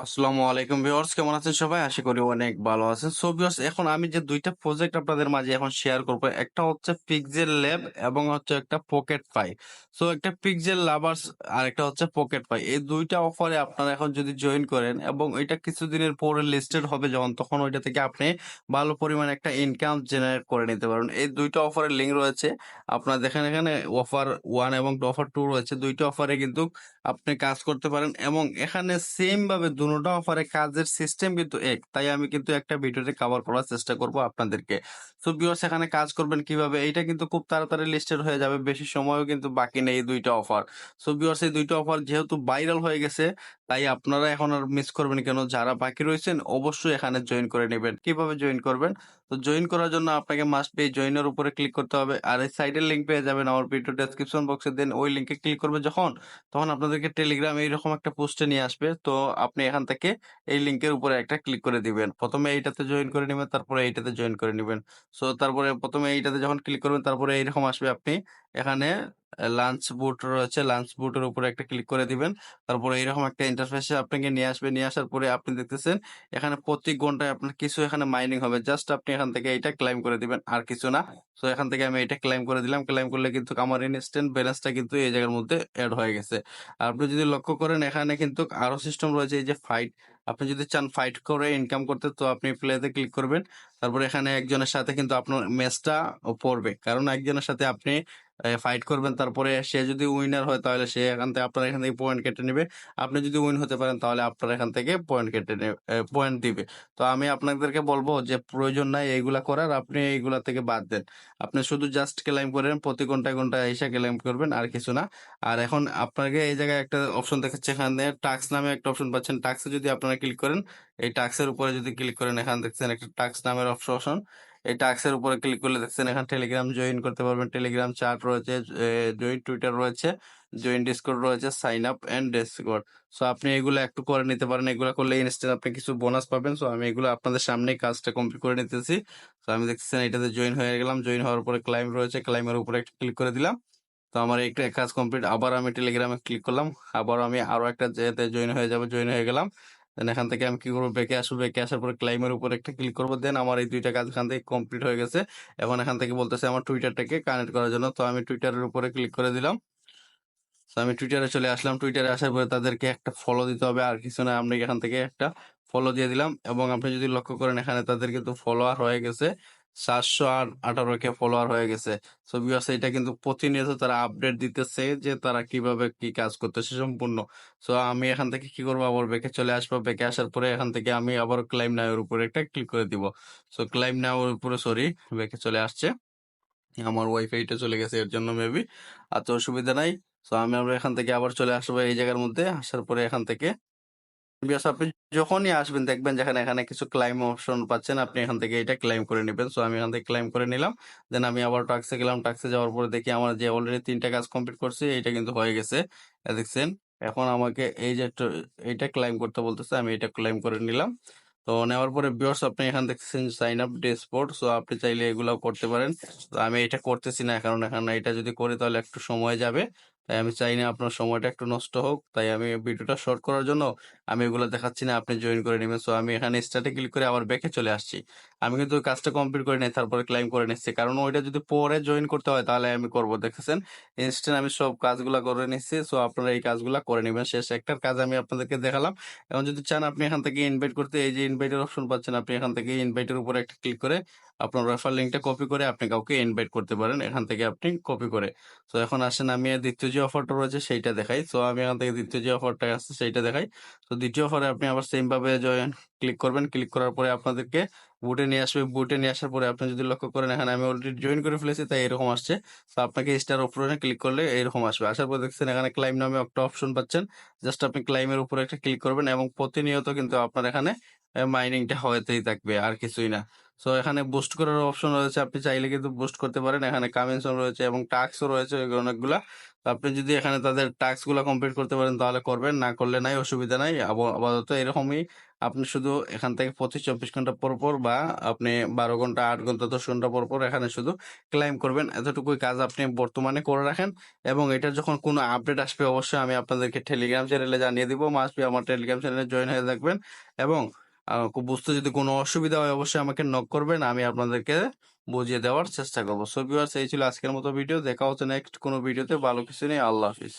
আসসালামু আলাইকুম ভিউয়ার্স, কেমন আছেন সবাই? আশা করি অনেক ভালো আছেন। সো ভিউয়ার্স, এখন আমি যে দুইটা প্রজেক্ট আপনাদের মাঝে এখন শেয়ার করব, একটা হচ্ছে পিক্সেল ল্যাব এবং হচ্ছে একটা পকেট পাই সো একটা পিক্সেল লাভার্স আর একটা হচ্ছে পকেট পাই এই দুইটা অফারে আপনারা এখন যদি জয়েন করেন এবং এটা কিছুদিনের পরে লিস্টেড হবে যখন, তখন ওইটা থেকে আপনি ভালো পরিমাণে একটা ইনকাম জেনারেট করে নিতে পারবেন। এই দুইটা অফারের লিঙ্ক রয়েছে। আপনার দেখেন এখানে অফার ওয়ান এবং অফার টু রয়েছে। দুইটা অফারে কিন্তু আপনি কাজ করতে পারেন এবং এখানে সেম ভাবে দুটো অফারে কাজের সিস্টেম কিন্তু এক। তাই আমি কিন্তু একটা ভিডিওতে কভার করার চেষ্টা করব আপনাদেরকে। সো ভিউয়ার্স এখানে কাজ করবেন কীভাবে? এটা কিন্তু খুব তাড়াতাড়ি লিস্টেড হয়ে যাবে। বেশি সময়ও কিন্তু বাকি নেই দুইটা অফার সো ভিউয়ার্স এই দুইটা অফার যেহেতু ভাইরাল হয়ে গেছে তাই আপনারা এখন আর মিস করবেন কেন? যারা বাকি রয়েছেন, অবশ্যই এখানে জয়েন করে নেবেন। কীভাবে জয়েন করবেন? তো জয়েন করার জন্য আপনাকে মাস্ট পে জয়েনের উপরে ক্লিক করতে হবে। আর এই সাইডের লিঙ্ক পেয়ে যাবেন আমার ভিডিও ডেসক্রিপশন বক্সে দেন ওই লিঙ্কে ক্লিক করবে যখন, তখন আপনাদেরকে টেলিগ্রাম এইরকম একটা পোস্টে নিয়ে আসবে। তো আপনি এখান থেকে এই লিঙ্কের উপরে একটা ক্লিক করে দিবেন। প্রথমে এইটাতে জয়েন করে নেবেন, তারপরে এইটাতে জয়েন করে নেবেন। সো তারপরে প্রথমে এইটাতে যখন ক্লিক করবেন, তারপরে এইরকম আসবে আপনি। এখানে লাঞ্চ বুট রয়েছে। লাঞ্চ বুটের উপরে একটা ক্লিক করে দিবেন। তারপরে এইরকম একটা ইন্টারফেসে আপনাকে নিয়ে আসবে। নিয়ে আসার পরে আপনি দেখতেছেন, এখানে প্রতি ঘন্টায় আপনার কিছু এখানে মাইনিং হবে। জাস্ট আপনি এখান থেকে এটা ক্লাইম করে দিবেন, আর কিছু না। সো এখান থেকে আমি এটা ক্লাইম করে দিলাম। ক্লাইম করলে কিন্তু আমার ইনস্ট্যান্ট ব্যালেন্সটা কিন্তু এই জায়গার মধ্যে অ্যাড হয়ে গেছে। আপনি যদি লক্ষ্য করেন, এখানে কিন্তু আরও সিস্টেম রয়েছে, এই যে ফাইট আপনি যদি চান ফাইট করে ইনকাম করতে, তো আপনি প্লেতে ক্লিক করবেন। তারপরে এখানে একজনের সাথে কিন্তু আপনার ম্যাচটা পড়বে। কারণ একজনের সাথে আপনি ফাইট করবেন, তারপরে সে যদি উইনার হয়, তাহলে সে এখান থেকে আপনার এখান থেকে পয়েন্ট কেটে নেবে। আপনি যদি উইন হতে পারেন, তাহলে আপনার এখান থেকে পয়েন্ট কেটে পয়েন্ট দিবে। তো আমি আপনাদেরকে বলব যে, প্রয়োজন নাই এইগুলা করার, আপনি এইগুলা থেকে বাদ দেন। আপনি শুধু জাস্ট ক্লাইম করেন, প্রতি ঘন্টায় ঘন্টায় এসে ক্লাইম করবেন, আর কিছু না। আর এখন আপনাকে এই জায়গায় একটা অপশন দেখাচ্ছে, এখানে টাক্স নামে একটা অপশন পাচ্ছেন। টাক্সে যদি আপনারা ক্লিক করেন। এই টাক্সের উপরে যদি ক্লিক করেন, এখানে দেখছেন একটা টাক্স নামের অপশন এই টাক্সের উপরে ক্লিক করলে দেখছেন এখানে টেলিগ্রাম জয়েন করতে পারবেন। টেলিগ্রাম চ্যাট রয়েছে জয়েন টুইটার রয়েছে জয়েন ডিসকর্ড রয়েছে sign up and Discord so আপনি এগুলো একটু করে নিতে পারেন। এগুলো করলে ইনস্ট্যান্ট আপনি কিছু বোনাস পাবেন। সো আমি এগুলো আপনাদের সামনেই কাজটা কমপ্লিট করে নিতেছি। তো আমি দেখতেছেন এটাতে জয়েন হয়ে গেলাম। জয়েন হওয়ার পরে ক্লাইম রয়েছে। ক্লাইমের উপরে একটা ক্লিক করে দিলাম। তো, আমার একটা কাজ কমপ্লিট আবার আমি টেলিগ্রামে ক্লিক করলাম। আবার আমি আরও একটা জয়েন হয়ে যাব। জয়েন হয়ে গেলাম। দেন এখান থেকে আমি কি করব? বেঁকে আসব। বেঁকে আসার পরে ক্লাইমের উপর একটা ক্লিক করব। দেন আমার এই দুইটা কাজ এখান থেকে কমপ্লিট হয়ে গেছে। এখন এখান থেকে বলতেছে আমার টুইটারটাকে কানেক্ট করার জন্য। তো আমি টুইটারের উপরে ক্লিক করে দিলাম। তো আমি টুইটারে চলে আসলাম। টুইটারে আসার পরে তাদেরকে একটা ফলো দিতে হবে। আর কিছু না আমি এখান থেকে একটা ফলো দিয়ে দিলাম। এবং আপনি যদি লক্ষ্য করেন, এখানে তাদের কিন্তু ফলোয়ার হয়ে গেছে। সাতশো আঠারো কে ফলোয়ার হয়ে গেছে। সো বিকজ এটা কিন্তু প্রতিনিয়ত তারা আপডেট দিতেছে যে তারা কীভাবে কি কাজ করতেছে সম্পূর্ণ। সো আমি এখান থেকে কি করব? আবার বেঁকে চলে আসব। বেঁকে আসার পরে এখান থেকে আমি আবার ক্লাইম নাওয়ের উপরে একটা ক্লিক করে দিব। সো ক্লাইম নাওয়ের উপরে সরি বেঁকে চলে আসছে। আমার ওয়াইফাইটা চলে গেছে, এর জন্য মেবি আর তো অসুবিধা নাই। সো আমি আমরা এখান থেকে আবার চলে আসব এই জায়গার মধ্যে। আসার পরে এখান থেকে বিকজ আপনি যখনই আসবেন, দেখবেন যেখানে, এখানে কিছু ক্লাইম অপশন পাচ্ছেন, আপনি এখান থেকে এটা ক্লাইম করে নেবেন। সো আমি এখান থেকে ক্লাইম করে নিলাম। দেন আমি আবার টাক্সে গেলাম। টাক্সে যাওয়ার পরে দেখি আমার যে অলরেডি তিনটা কাজ কমপ্লিট করছি এটা কিন্তু হয়ে গেছে। দেখছেন, এখন আমাকে এই যে এটা ক্লাইম করতে বলতেছে, আমি এটা ক্লাইম করে নিলাম। তো নেওয়ার পরে বিয়ার্স আপনি এখান দেখছেন সাইন আপ ডেসপোর্ট সো আপনি চাইলে এগুলাও করতে পারেন। তো আমি এটা করতেছি না, কারণ এখানে এটা যদি করি তাহলে একটু সময় যাবে। তাই আমি চাই না আপনার সময়টা একটু নষ্ট হোক। তাই আমি ভিডিওটা শর্ট করার জন্য আমি এগুলো দেখাচ্ছি না, আপনি জয়েন করে নেবেন। সো আমি এখানে স্টার্টে ক্লিক করে আবার ব্যাকে চলে আসছি। আমি কিন্তু কাজটা কমপ্লিট করে নিই, তারপরে ক্লাইম করে নিচ্ছি। কারণ ওইটা যদি পরে জয়েন করতে হয়, তাহলে আমি করব, দেখেছেন? ইনস্ট্যান্ট আমি সব কাজগুলো করে নিচ্ছি। সো আপনারা এই কাজগুলো করে নেবেন। শেষ একটার কাজ আমি আপনাদেরকে দেখালাম। এবং যদি চান আপনি এখান থেকে ইনভাইট করতে, এই যে ইনভাইটের অপশন পাচ্ছেন, আপনি এখান থেকে ইনভাইটের উপরে একটা ক্লিক করে আপনার রেফার লিঙ্কটা কপি করে আপনি কাউকে ইনভাইট করতে পারেন। এখান থেকে আপনি কপি করে। তো এখন আসেন আমি দ্বিতীয় যে অফারটা রয়েছে সেইটা দেখাই। তো আমি এখান থেকে দ্বিতীয় যে অফারটা আসছে সেইটা দেখাই। তো দ্বিতীয় অফারে আপনি আবার সেম ভাবে জয়েন ক্লিক করবেন। ক্লিক করার পরে আপনাদেরকে বুটে নিয়ে আসবে, বুটে নিয়ে আসার পরে আপনি যদি লক্ষ্য করেন, এখানে আমি অলরেডি জয়েন করে ফেলেছি, তাই এরকম আসছে। তো আপনাকে স্টার উপরে ক্লিক করলে এরকম আসবে। আসার পর দেখছেন, এখানে ক্লাইম নামে একটা অপশন পাচ্ছেন। জাস্ট আপনি ক্লাইমের উপরে একটা ক্লিক করবেন এবং প্রতিনিয়ত কিন্তু আপনার এখানে মাইনিংটা হতেই থাকবে, আর কিছুই না। সো এখানে বুস্ট করার অপশন রয়েছে, আপনি চাইলে কিন্তু বুস্ট করতে পারেন। এখানে কামেন্সন রয়েছে এবং টাস্কও রয়েছে অনেকগুলা। আপনি যদি এখানে তাদের টাস্কগুলা কমপ্লিট করতে পারেন, তাহলে করবেন, না করলে নাই, অসুবিধা নাই। আপাতত এরকমই আপনি শুধু এখান থেকে পঁচিশ চব্বিশ ঘণ্টা পর পর বা আপনি বারো ঘণ্টা, আট ঘণ্টা, দশ ঘণ্টা পর পর এখানে শুধু ক্লাইম করবেন। এতটুকুই কাজ আপনি বর্তমানে করে রাখেন এবং এটা যখন কোনো আপডেট আসবে অবশ্যই আমি আপনাদেরকে টেলিগ্রাম চ্যানেলে জানিয়ে দিব। মাস্ট বি আমার টেলিগ্রাম চ্যানেলে জয়েন হয়ে থাকবেন এবং বুঝতে যদি কোনো অসুবিধা হয় অবশ্যই আমাকে নক করবেন। আমি আপনাদেরকে বুঝিয়ে দেওয়ার চেষ্টা করব। সো ভিউয়ার্স এই ছিল আজকের মতো ভিডিও দেখা হচ্ছে নেক্সট কোনো ভিডিওতে ভালো কিছু নেই। আল্লাহ হাফিজ।